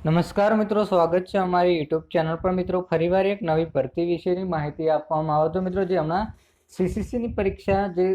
નમસ્કાર મિત્રો, સ્વાગત છે અમારી યુટ્યુબ ચેનલ પર. મિત્રો, ફરીવાર એક નવી ભરતી વિશેની માહિતી આપવામાં આવે તો મિત્રો, જે હમણાં સીસીસીની પરીક્ષા જે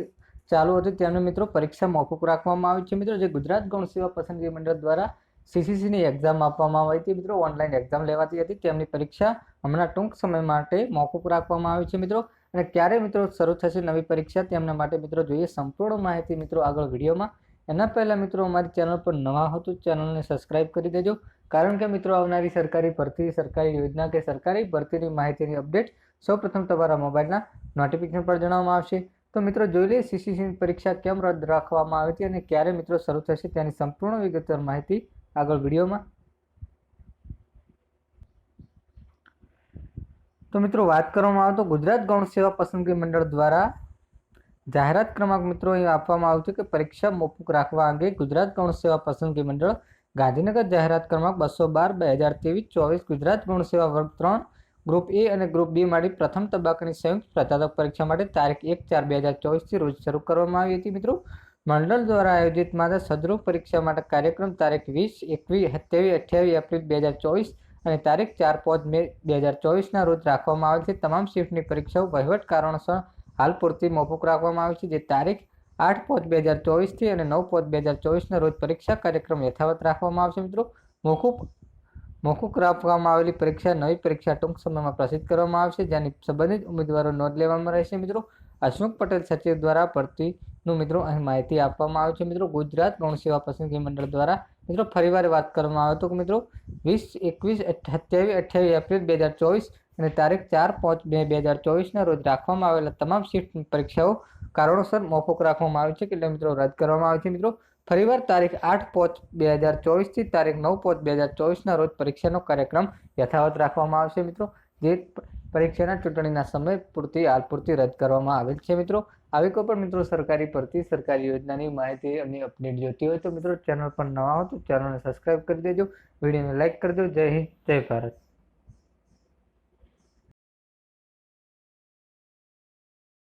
ચાલુ હતી તેમને મિત્રો પરીક્ષા મોકૂફ રાખવામાં આવી છે. મિત્રો, જે ગુજરાત ગૌણ સેવા પસંદગી મંડળ દ્વારા સીસીસીની એક્ઝામ આપવામાં આવી હતી. મિત્રો ઓનલાઈન એક્ઝામ લેવાતી હતી. તેમની પરીક્ષા હમણાં ટૂંક સમય માટે મોકૂફ રાખવામાં આવી છે મિત્રો. અને ક્યારે મિત્રો શરૂ થશે નવી પરીક્ષા તેમના માટે મિત્રો જોઈએ. સંપૂર્ણ માહિતી મિત્રો આગળ વિડીયોમાં એના પહેલાં મિત્રો અમારી ચેનલ પર નવા હો તો ચેનલને સબસ્ક્રાઇબ કરી દેજો. કારણ કે મિત્રો આવનારી સરકારી ભરતી, સરકારી યોજના કે સરકારી ભરતીની માહિતીની અપડેટ સૌપ્રથમ તમારા મોબાઈલના નોટિફિકેશન પર જણાવવામાં આવશે. તો મિત્રો જોઈ લઈએ સીસીસીની પરીક્ષા કેમ રદ રાખવામાં આવી હતી અને ક્યારે મિત્રો શરૂ થશે તેની સંપૂર્ણ વિગતવાર માહિતી આગળ વિડીયોમાં. તો મિત્રો વાત કરવામાં આવે તો ગુજરાત ગૌણ સેવા પસંદગી મંડળ દ્વારા જાહેરાત ક્રમાંક મિત્રો અહીં આપવામાં આવ્યું છે કે પરીક્ષા મોકૂફ રાખવા અંગે ગુજરાત ગૌણ સેવા પસંદગી મંડળ ગાંધીનગર જાહેરાત ક્રમાંક બસો બાર, બે હજાર ત્રેવીસ, ચોવીસ ગુજરાત ગૌણ સેવા વર્ગ ત્રણ, ગ્રુપ એ અને ગ્રુપ બી માટે પ્રથમ તબક્કાની સંયુક્ત સ્પર્ધાત્મક પરીક્ષા માટે તારીખ એક ચાર, બે હજાર ચોવીસથી રોજ શરૂ કરવામાં આવી હતી મિત્રો. મંડળ દ્વારા આયોજિત માતા સદરૂપ પરીક્ષા માટે કાર્યક્રમ તારીખ વીસ, એકવીસ, સત્યાવીસ, અઠ્યાવીસ એપ્રિલ બે હજાર ચોવીસ અને તારીખ ચાર પાંચ મે બે હજાર ચોવીસના રોજ રાખવામાં આવેલ છે. તમામ શિફ્ટની પરીક્ષાઓ વહીવટ કારણોસર હાલ પૂરતી મોકૂફ રાખવામાં આવી છે. જે તારીખ આઠ પાંચ બે હજાર ચોવીસથી અને નવ પાંચ બે હજાર ચોવીસના રોજ પરીક્ષા કાર્યક્રમ યથાવત રાખવામાં આવશે. મિત્રો મોકૂફ મોકૂફ રાખવામાં આવેલી પરીક્ષા નવી પરીક્ષા ટૂંક સમયમાં પ્રસિદ્ધ કરવામાં આવશે. જેની સંબંધિત ઉમેદવારો નોંધ લેવામાં રહેશે. મિત્રો, અશોક પટેલ સચિવ દ્વારા ભરતીનું મિત્રો અહીં માહિતી આપવામાં આવે છે. મિત્રો, ગુજરાત ગૌણ સેવા પસંદગી મંડળ દ્વારા મિત્રો ફરીવાર વાત કરવામાં આવે તો મિત્રો, વીસ, એકવીસ સત્યાવીસ અઠ્યાવીસ એપ્રિલ બે હજાર ચોવીસ અને તારીખ ચાર પાંચ બે બે હજાર ચોવીસના રોજ રાખવામાં આવેલા તમામ શિફ્ટ પરીક્ષાઓ કારણોસર મોફુક રાખવામાં આવે છે એટલે મિત્રો રદ કરવામાં આવે છે મિત્રો. ફરીવાર તારીખ આઠ પાંચ બે હજાર ચોવીસથી તારીખ નવ પાંચ બે હજાર ચોવીસના રોજ પરીક્ષાનો કાર્યક્રમ યથાવત રાખવામાં આવશે મિત્રો. જે પરીક્ષાના ચૂંટણીના સમય પૂરતી હાલ પૂરતી રદ કરવામાં આવેલ છે મિત્રો. આવી કોઈ પણ મિત્રો સરકારી પરથી સરકારી યોજનાની માહિતી અમને અપડેટ જોતી હોય તો મિત્રો ચેનલ પર નવા હો તો ચેનલને સબસ્ક્રાઈબ કરી દેજો. વિડીયોને લાઇક કરી દો જય હિન્દ, જય ભારત.